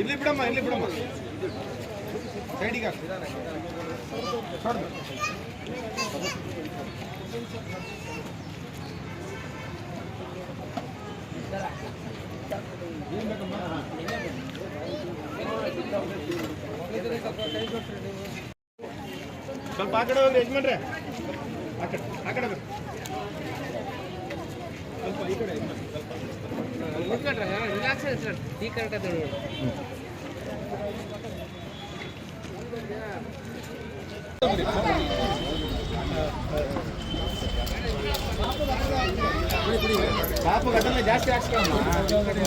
ಇಲ್ಲಿ ಬಿಡಮ್ಮ ಇಲ್ಲಿ ಬಿಡಮ್ಮ ಸೈಡಿಗೆ ಸ್ವಲ್ಪ ಆ ಕಡೆ ಒಂದು ಯಜಮಾನ್ರೆ. ಆ ಕಡೆ ಆ ಕಡೆ ಬೇಕು ಸ್ವಲ್ಪ ಈ ಕಡೆ ಯಜಮಾನ್, ಸ್ವಲ್ಪ ಪಾಪ ಗಟ್ಟಲೆ ಜಾಸ್ತಿ ಹೋಗ್ರಿ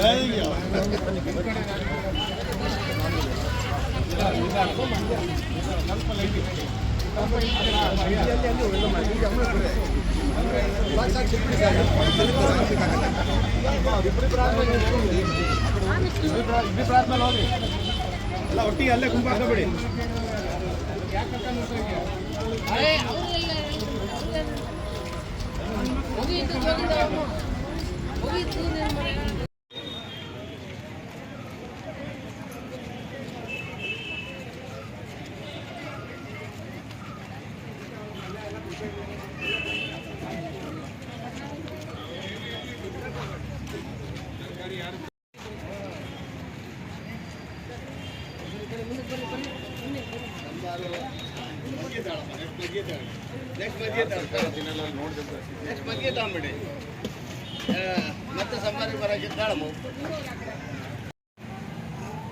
ಎಲ್ಲ ಒಟ್ಟಿಗೆ ಅಲ್ಲೇ ಗುಂಪು ಹಾಕೋಬೇಡಿ ನೆಕ್ಸ್ಟ್ ತಗೊಂಬಿಡಿ ಮತ್ತೆ ಸಂಬಾರಿ ಬರೋಕ್ಕಿದ್ದಾಳಮ್ಮ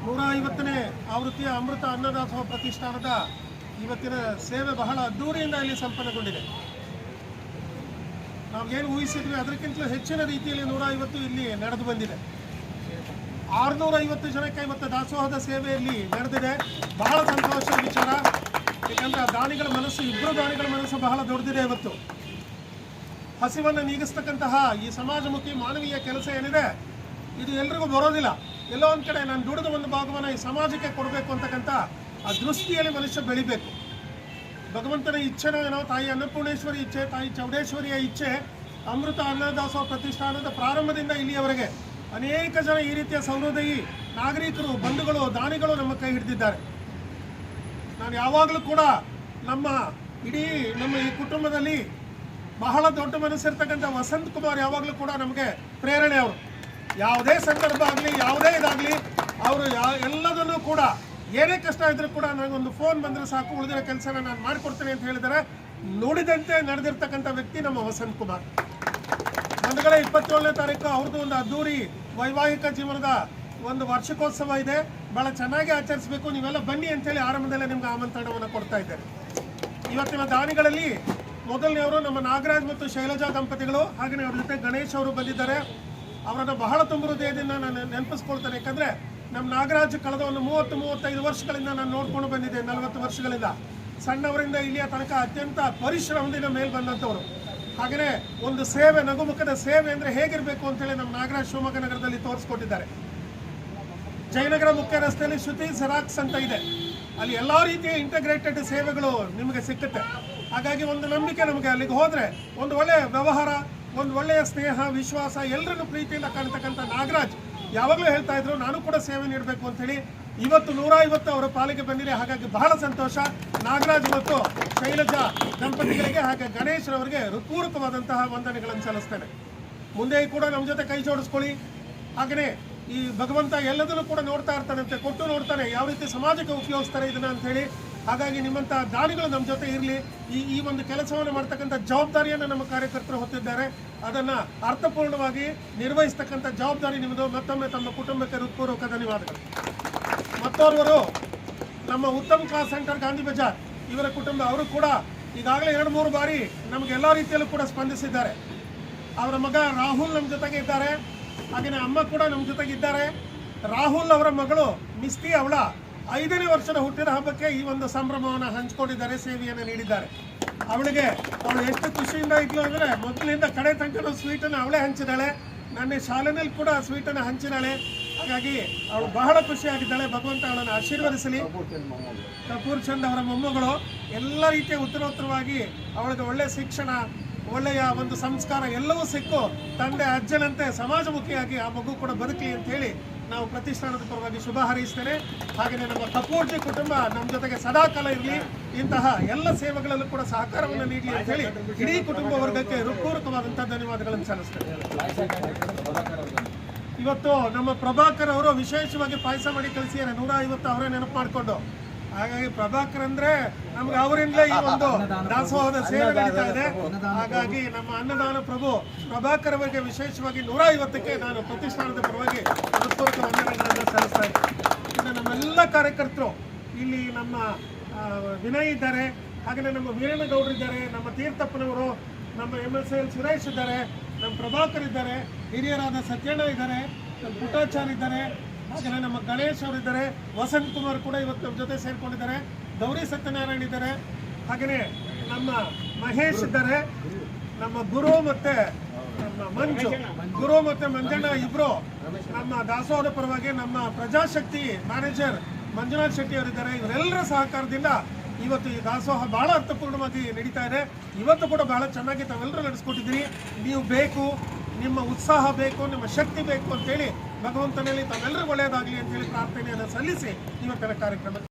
ನೂರ ಐವತ್ತನೇ ಆವೃತ್ತಿಯ ಅಮೃತ ಅನ್ನದಾಸೋಹ ಪ್ರತಿಷ್ಠಾನದ ಇವತ್ತಿನ ಸೇವೆ ಬಹಳ ಅದ್ದೂರಿಯಿಂದ ಇಲ್ಲಿ ಸಂಪನ್ನಗೊಂಡಿದೆ. ನಾವು ಏನು ಊಹಿಸಿದ್ವಿ, ಅದಕ್ಕಿಂತಲೂ ಹೆಚ್ಚಿನ ರೀತಿಯಲ್ಲಿ ನೂರ ಐವತ್ತು ಇಲ್ಲಿ ನಡೆದು ಬಂದಿದೆ. ಆರುನೂರ ಐವತ್ತು ಜನಕ್ಕೆ ಇವತ್ತು ದಾಸೋಹದ ಸೇವೆಯಲ್ಲಿ ನಡೆದಿದೆ. ಬಹಳ ಸಂತೋಷದ ವಿಚಾರ. ಯಾಕಂದ್ರೆ ದಾನಿಗಳ ಮನಸ್ಸು ಇಬ್ಬರು ದಾನಿಗಳ ಮನಸ್ಸು ಬಹಳ ದೊಡ್ಡದಿದೆ ಇವತ್ತು. ಹಸಿವನ್ನು ನೀಗಿಸ್ತಕ್ಕಂತಹ ಈ ಸಮಾಜಮುಖಿ ಮಾನವೀಯ ಕೆಲಸ ಏನಿದೆ, ಇದು ಎಲ್ರಿಗೂ ಬರೋದಿಲ್ಲ. ಎಲ್ಲೋ ಒಂದು ಕಡೆ ನಾನು ದುಡಿದ ಒಂದು ಭಾಗವನ್ನು ಈ ಸಮಾಜಕ್ಕೆ ಕೊಡಬೇಕು ಅಂತಕ್ಕಂಥ ಆ ದೃಷ್ಟಿಯಲ್ಲಿ ಮನುಷ್ಯ ಬೆಳಿಬೇಕು. ಭಗವಂತನ ಇಚ್ಛೆನೋ ಏನೋ ತಾಯಿ ಅನ್ನಪೂರ್ಣೇಶ್ವರಿ ಇಚ್ಛೆ, ತಾಯಿ ಚೌಡೇಶ್ವರಿಯ ಇಚ್ಛೆ, ಅಮೃತ ಅನ್ನದಾಸೋಹ ಪ್ರತಿಷ್ಠಾನದ ಪ್ರಾರಂಭದಿಂದ ಇಲ್ಲಿಯವರೆಗೆ. ಅನೇಕ ಜನ ಈ ರೀತಿಯ ಸೌಹೃದಯಿ ನಾಗರಿಕರು, ಬಂಧುಗಳು, ದಾನಿಗಳು ನಮ್ಮ ಕೈ ಹಿಡಿದಿದ್ದಾರೆ. ನಾನು ಯಾವಾಗಲೂ ಕೂಡ ನಮ್ಮ ಇಡೀ ನಮ್ಮ ಈ ಕುಟುಂಬದಲ್ಲಿ ಬಹಳ ದೊಡ್ಡ ಮನಸ್ಸಿರ್ತಕ್ಕಂಥ ವಸಂತ್ ಕುಮಾರ್ ಯಾವಾಗಲೂ ಕೂಡ ನಮಗೆ ಪ್ರೇರಣೆ ಅವರು. ಯಾವುದೇ ಸಂದರ್ಭ ಆಗಲಿ, ಯಾವುದೇ ಇದಾಗಲಿ, ಅವರು ಎಲ್ಲದನ್ನೂ ಕೂಡ ಏನೇ ಕಷ್ಟ ಇದ್ರೂ ಕೂಡ ನನಗೊಂದು ಫೋನ್ ಬಂದರೆ ಸಾಕು, ಉಳಿದಿರೋ ಕೆಲಸನ ನಾನು ಮಾಡಿಕೊಡ್ತೇನೆ ಅಂತ ಹೇಳಿದರೆ, ನೋಡಿದಂತೆ ನಡೆದಿರ್ತಕ್ಕಂಥ ವ್ಯಕ್ತಿ ನಮ್ಮ ವಸಂತ್ ಕುಮಾರ್. ಬಂಧುಗಳ, ಇಪ್ಪತ್ತೇಳನೇ ತಾರೀಕು ಅವ್ರದ್ದು ಒಂದು ಅದ್ದೂರಿ ವೈವಾಹಿಕ ಜೀವನದ ಒಂದು ವಾರ್ಷಿಕೋತ್ಸವ ಇದೆ. ಬಹಳ ಚೆನ್ನಾಗಿ ಆಚರಿಸಬೇಕು. ನೀವೆಲ್ಲ ಬನ್ನಿ ಅಂತೇಳಿ ಆರಂಭದಲ್ಲೇ ನಿಮ್ಗೆ ಆಮಂತ್ರಣವನ್ನು ಕೊಡ್ತಾ ಇದ್ದೇನೆ. ಇವತ್ತಿನ ದಾನಿಗಳಲ್ಲಿ ಮೊದಲನೆಯವರು ನಮ್ಮ ನಾಗರಾಜ್ ಮತ್ತು ಶೈಲಜಾ ದಂಪತಿಗಳು ಹಾಗೆಯೇ ಅವ್ರ ಜೊತೆ ಗಣೇಶ್ ಅವರು ಬಂದಿದ್ದಾರೆ. ಅವರನ್ನು ಬಹಳ ತುಂಬ ಹೃದಯದಿಂದ ನಾನು ನೆನಪಿಸ್ಕೊಳ್ತೇನೆ. ಯಾಕಂದರೆ ನಮ್ಮ ನಾಗರಾಜ್ ಕಳೆದ ಒಂದು ಮೂವತ್ತು, ಮೂವತ್ತೈದು ವರ್ಷಗಳಿಂದ ನಾನು ನೋಡ್ಕೊಂಡು ಬಂದಿದ್ದೆ, ನಲವತ್ತು ವರ್ಷಗಳಿಂದ. ಸಣ್ಣವರಿಂದ ಇಲ್ಲಿಯ ತನಕ ಅತ್ಯಂತ ಪರಿಶ್ರಮದಿಂದ ಮೇಲೆ ಬಂದಂಥವ್ರು ಹಾಗೆಯೇ ಒಂದು ಸೇವೆ, ನಗುಮುಖದ ಸೇವೆ ಅಂದರೆ ಹೇಗಿರಬೇಕು ಅಂತೇಳಿ ನಮ್ಮ ನಾಗರಾಜ್ ಶಿವಮೊಗ್ಗ ನಗರದಲ್ಲಿ ತೋರಿಸ್ಕೊಟ್ಟಿದ್ದಾರೆ. ಜಯನಗರ ಮುಖ್ಯ ರಸ್ತೆಯಲ್ಲಿ ಶ್ರುತಿ ಜೆರಾಕ್ಸ್ ಅಂತ ಇದೆ. ಅಲ್ಲಿ ಎಲ್ಲ ರೀತಿಯ ಇಂಟಗ್ರೇಟೆಡ್ ಸೇವೆಗಳು ನಿಮಗೆ ಸಿಕ್ಕುತ್ತೆ. ಹಾಗಾಗಿ ಒಂದು ನಂಬಿಕೆ ನಮಗೆ ಅಲ್ಲಿಗೆ ಹೋದರೆ, ಒಂದು ಒಳ್ಳೆಯ ವ್ಯವಹಾರ, ಒಂದು ಒಳ್ಳೆಯ ಸ್ನೇಹ, ವಿಶ್ವಾಸ ಎಲ್ಲರನ್ನು ಪ್ರೀತಿಯಿಂದ ಕಾಣ್ತಕ್ಕಂಥ ನಾಗರಾಜ್ ಯಾವಾಗಲೂ ಹೇಳ್ತಾ ಇದ್ರು, ನಾನು ಕೂಡ ಸೇವೆ ನೀಡಬೇಕು ಅಂತೇಳಿ. ಇವತ್ತು ನೂರ ಐವತ್ತು ಅವರ ಪಾಲಿಗೆ ಬಂದಿದೆ ಹಾಗಾಗಿ ಬಹಳ ಸಂತೋಷ. ನಾಗರಾಜ್ ಮತ್ತು ಶೈಲಜಾ ದಂಪತಿಗಳಿಗೆ ಹಾಗೆ ಗಣೇಶ್ರವರಿಗೆ ಹೃತ್ಪೂರ್ವಕವಾದಂತಹ ವಂದನೆಗಳನ್ನು ಸಲ್ಲಿಸ್ತೇನೆ. ಮುಂದೆ ಕೂಡ ನಮ್ಮ ಜೊತೆ ಕೈ ಜೋಡಿಸ್ಕೊಳ್ಳಿ. ಹಾಗೆಯೇ ಈ ಭಗವಂತ ಎಲ್ಲದನ್ನು ಕೂಡ ನೋಡ್ತಾ ಇರ್ತಾನಂತೆ, ಕೊಟ್ಟು ನೋಡ್ತಾನೆ, ಯಾವ ರೀತಿ ಸಮಾಜಕ್ಕೆ ಉಪಯೋಗಿಸ್ತಾರೆ ಇದನ್ನ ಅಂತ ಹೇಳಿ ಹಾಗಾಗಿ ನಿಮ್ಮಂತ ದಾಳಿಗಳು ನಮ್ಮ ಜೊತೆ ಇರಲಿ. ಈ ಈ ಒಂದು ಕೆಲಸವನ್ನು ಮಾಡ್ತಕ್ಕಂಥ ಜವಾಬ್ದಾರಿಯನ್ನು ನಮ್ಮ ಕಾರ್ಯಕರ್ತರು ಹೊತ್ತಿದ್ದಾರೆ. ಅದನ್ನು ಅರ್ಥಪೂರ್ಣವಾಗಿ ನಿರ್ವಹಿಸ್ತಕ್ಕಂಥ ಜವಾಬ್ದಾರಿ ನಿಮ್ಮದು. ಮತ್ತೊಮ್ಮೆ ತಮ್ಮ ಕುಟುಂಬಕ್ಕೆ ಹೃತ್ಪೂರ್ವಕ ಧನ್ಯವಾದಗಳು. ಮತ್ತೋರ್ವರು, ನಮ್ಮ ಉತ್ತಮ್ ಕ್ಲಾಸ್ ಸೆಂಟರ್ ಗಾಂಧಿ ಬಜಾರ್. ಇವರ ಕುಟುಂಬ, ಅವರು ಕೂಡ ಈಗಾಗಲೇ ಎರಡು, ಮೂರು ಬಾರಿ ನಮಗೆ ಎಲ್ಲ ರೀತಿಯಲ್ಲೂ ಕೂಡ ಸ್ಪಂದಿಸಿದ್ದಾರೆ. ಅವರ ಮಗ ರಾಹುಲ್ ನಮ್ಮ ಜೊತೆಗೆ ಇದ್ದಾರೆ. ಹಾಗೆಯೇ ಅಮ್ಮ ಕೂಡ ನಮ್ಮ ಜೊತೆಗೆ ಇದ್ದಾರೆ ರಾಹುಲ್ ಅವರ ಮಗಳು ಮಿಸ್ತಿ ಅವಳ ಐದನೇ ವರ್ಷದ ಹುಟ್ಟಿದ ಹಬ್ಬಕ್ಕೆ ಈ ಒಂದು ಸಂಭ್ರಮವನ್ನು ಹಂಚಿಕೊಂಡಿದ್ದಾರೆ, ಸೇವೆಯನ್ನು ನೀಡಿದ್ದಾರೆ. ಅವಳಿಗೆ ಅವಳು ಎಷ್ಟು ಖುಷಿಯಿಂದ ಇದ್ಲು ಅಂದರೆ ಮೊದಲಿಂದ ಕಡೆ ತನಕ ಸ್ವೀಟನ್ನು ಅವಳೇ ಹಂಚಿದಾಳೆ. ನನ್ನ ಶಾಲೆನಲ್ಲಿ ಕೂಡ ಸ್ವೀಟನ್ನು ಹಂಚಿದಾಳೆ. ಹಾಗಾಗಿ ಅವಳು ಬಹಳ ಖುಷಿಯಾಗಿದ್ದಾಳೆ. ಭಗವಂತ ಅವಳನ್ನು ಆಶೀರ್ವದಿಸಲಿ. ಕಪೂರ್ ಚಂದ್ ಅವರ ಮೊಮ್ಮಗಳು ಎಲ್ಲ ರೀತಿಯ ಉತ್ತರೋತ್ತರವಾಗಿ ಅವಳಿಗೆ ಒಳ್ಳೆಯ ಶಿಕ್ಷಣ, ಒಳ್ಳೆಯ ಒಂದು ಸಂಸ್ಕಾರ ಎಲ್ಲವೂ ಸಿಕ್ಕು. ತಂದೆ ಅಜ್ಜನಂತೆ ಸಮಾಜಮುಖಿಯಾಗಿ ಆ ಮಗು ಕೂಡ ಬದುಕಲಿ ಅಂತ ಹೇಳಿ ನಾವು ಪ್ರತಿಷ್ಠಾನದ ಪರವಾಗಿ ಶುಭ ಹಾರೈಸ್ತೇನೆ. ಹಾಗೆಯೇ ನಮ್ಮ ಕಪೂರ್ಜಿ ಕುಟುಂಬ ನಮ್ಮ ಜೊತೆಗೆ ಸದಾಕಾಲ ಇರಲಿ. ಇಂತಹ ಎಲ್ಲ ಸೇವೆಗಳಲ್ಲೂ ಕೂಡ ಸಹಕಾರವನ್ನು ನೀಡಿ ಅಂತ ಹೇಳಿ ಇಡೀ ಕುಟುಂಬ ವರ್ಗಕ್ಕೆ ಹೃತ್ಪೂರ್ವಕವಾದಂತಹ ಧನ್ಯವಾದಗಳನ್ನು ಸಲ್ಲಿಸ್ತೇನೆ. ಇವತ್ತು ನಮ್ಮ ಪ್ರಭಾಕರ್ ಅವರು ವಿಶೇಷವಾಗಿ ಪಾಯಸ ಮಾಡಿ ಕಳಿಸಿದ್ದಾರೆ ನೂರ ಐವತ್ತು ಅವರೇ ನೆನಪು ಮಾಡಿಕೊಂಡು. ಹಾಗಾಗಿ ಪ್ರಭಾಕರ್ ಅಂದ್ರೆ ನಮ್ಗೆ ಅವರಿಂದಲೇ ಈ ಒಂದು ದಾಸೋಹದ ಸೇವೆ ನಡೀತಾ ಇದೆ. ಹಾಗಾಗಿ ನಮ್ಮ ಅನ್ನದಾನ ಪ್ರಭು ಪ್ರಭಾಕರ್ ಅವರಿಗೆ ವಿಶೇಷವಾಗಿ ನೂರ ಐವತ್ತಕ್ಕೆ ನಾನು ಪ್ರತಿಷ್ಠಾನದ ಪರವಾಗಿ ಹೃತ್ಪೂರ್ವಕ ವಂದನೆಗಳನ್ನು ಸಲ್ಲಿಸ್ತಾ ಇದ್ದೀನಿ. ಇನ್ನು ನಮ್ಮೆಲ್ಲ ಕಾರ್ಯಕರ್ತರು ಇಲ್ಲಿ ನಮ್ಮ ವಿನಯ್ ಇದ್ದಾರೆ ಹಾಗೆಯೇ ನಮ್ಮ ವೀರಣ್ಣಗೌಡರು ಇದ್ದಾರೆ, ನಮ್ಮ ತೀರ್ಥಪ್ಪನವರು, ನಮ್ಮ ಎಂ ಎಸ್ ಎಲ್ ಸುರೇಶ್ ಇದ್ದಾರೆ, ನಮ್ಮ ಪ್ರಭಾಕರ್ ಇದ್ದಾರೆ, ಹಿರಿಯರಾದ ಸತ್ಯಣ್ಣ ಇದ್ದಾರೆ, ನಮ್ಮ ಪುಟಾಚಾರ್ ಇದ್ದಾರೆ ಹಾಗೆಯೇ ನಮ್ಮ ಗಣೇಶ್ ಅವರಿದ್ದಾರೆ ವಸಂತ್ ಕುಮಾರ್ ಕೂಡ ಇವತ್ತು ನಮ್ಮ ಜೊತೆ ಸೇರ್ಕೊಂಡಿದ್ದಾರೆ, ಗೌರಿ ಸತ್ಯನಾರಾಯಣ ಇದ್ದಾರೆ, ಹಾಗೆಯೇ ನಮ್ಮ ಮಹೇಶ್ ಇದ್ದಾರೆ, ನಮ್ಮ ಗುರು ಮತ್ತೆ ನಮ್ಮ ಮಂಜು, ಗುರು ಮತ್ತೆ ಮಂಜಣ್ಣ ಇಬ್ರು, ನಮ್ಮ ದಾಸೋಹದ ಪರವಾಗಿ ನಮ್ಮ ಪ್ರಜಾಶಕ್ತಿ ಮ್ಯಾನೇಜರ್ ಮಂಜುನಾಥ್ ಶೆಟ್ಟಿ ಅವರಿದ್ದಾರೆ ಇವರೆಲ್ಲರ ಸಹಕಾರದಿಂದ ಇವತ್ತು ಈ ದಾಸೋಹ ಬಹಳ ಅರ್ಥಪೂರ್ಣವಾಗಿ ನಡೀತಾ ಇದೆ. ಇವತ್ತು ಕೂಡ ಬಹಳ ಚೆನ್ನಾಗಿ ತಾವೆಲ್ಲರೂ ನಡೆಸ್ಕೊಟ್ಟಿದ್ದೀರಿ. ನೀವು ಬೇಕು, ನಿಮ್ಮ ಉತ್ಸಾಹ ಬೇಕು, ನಿಮ್ಮ ಶಕ್ತಿ ಬೇಕು ಅಂತೇಳಿ ಭಗವಂತನಲ್ಲಿ ತಮ್ಮೆಲ್ಲರೂ ಒಳ್ಳೆಯದಾಗಲಿ ಅಂತೇಳಿ ಪ್ರಾರ್ಥನೆಯನ್ನು ಸಲ್ಲಿಸಿ ಇವತ್ತಿನ ಕಾರ್ಯಕ್ರಮ